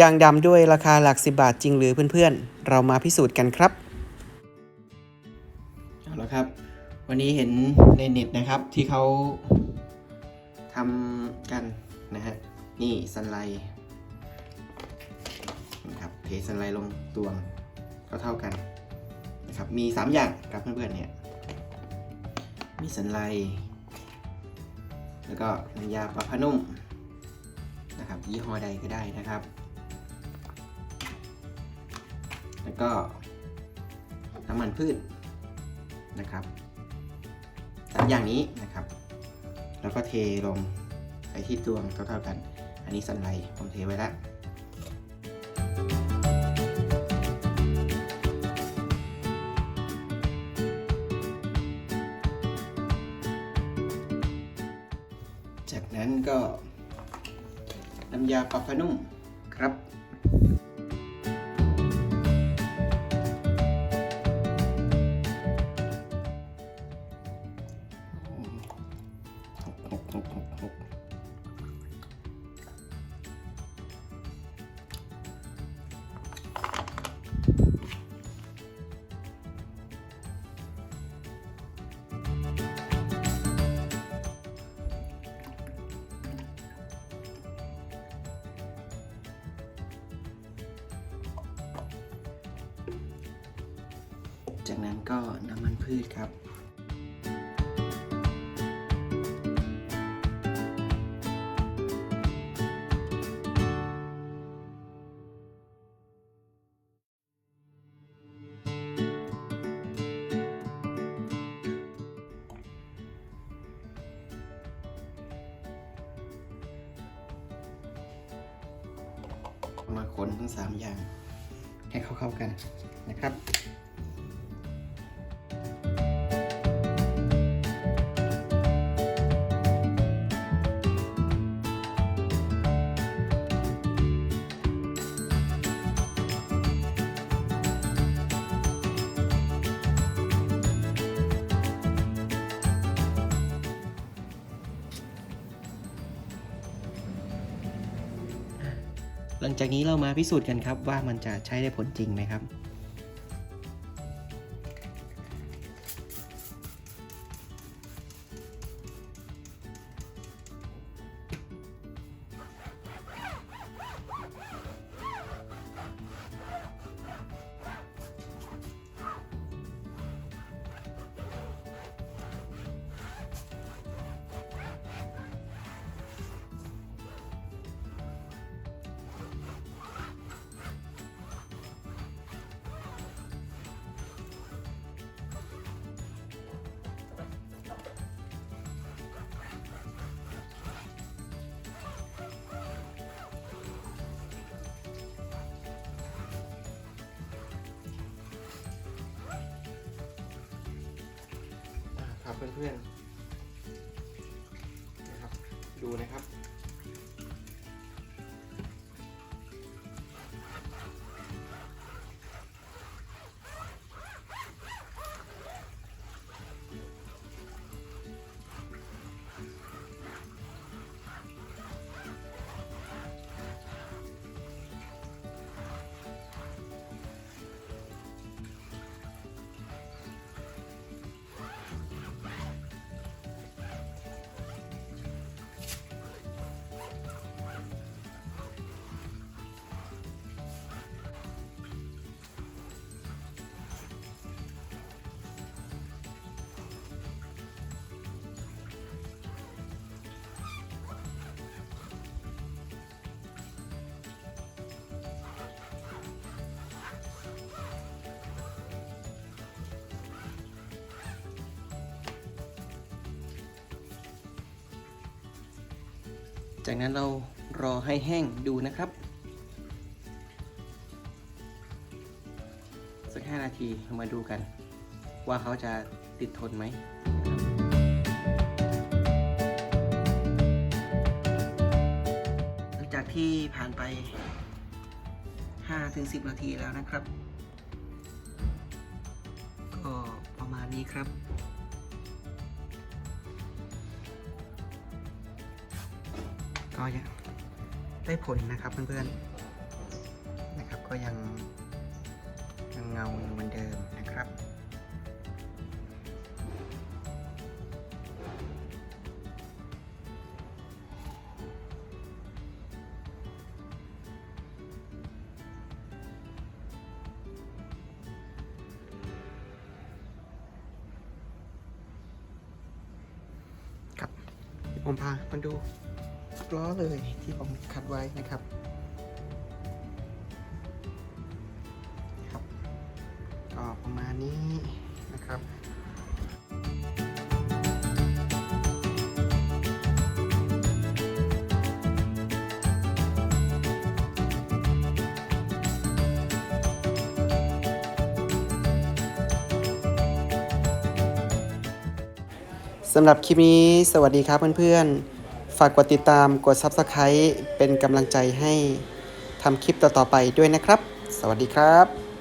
ยางดำด้วยราคาหลักสิบบาทจริงหรือเพื่อนๆ เรามาพิสูจน์กันครับ เอาละครับ วันนี้เห็นในเน็ตนะครับที่เขาทำกันนะฮะ นี่สันไลนะครับเทสันไลลงตวงก็เท่ากันนะครับ มี 3 อย่างครับเพื่อนๆเนี่ย มีสันไลแล้วก็น้ำยาปรับผ้านุ่มนะครับยี่ห้อใดก็ได้นะครับ แล้วก็น้ำมันพืชนะครับสามอย่างนี้นะครับ แล้วก็เทลงใส่ที่ตวงเท่าๆกัน อันนี้สันไลผมเทไว้แล้วจากนั้นก็น้ำยาปรับผ้านุ่มครับ จากนั้นก็น้ำมันพืชครับ มาคนทั้งสามอย่าง ให้เข้าเข้าๆกันนะครับ หลังจากนี้เรามาพิสูจน์กันครับว่ามันจะใช้ได้ผลจริงไหมครับ เพื่อนๆนะครับ ดูนะครับ จากนั้นเรารอให้แห้งดูนะครับ สัก 5 นาทีมาดูกัน ว่าเขาจะติดทนไหมหลังจากที่ผ่านไป 5-10 นาทีแล้วนะครับ ก็ประมาณนี้ครับ ก็ยังได้ผลนะครับเพื่อนๆนะครับก็ยังยังเงาอยู่เหมือนเดิมนะครับครับผมพามาดู ล้อเลยที่ผมคัดไว้นะครับครับก็ประมาณนี้นะครับสำหรับคลิปนี้สวัสดีครับเพื่อนๆ ฝากกดติดตามกด Subscribe เป็นกำลังใจให้ทำคลิปต่อๆไปด้วยนะครับ สวัสดีครับ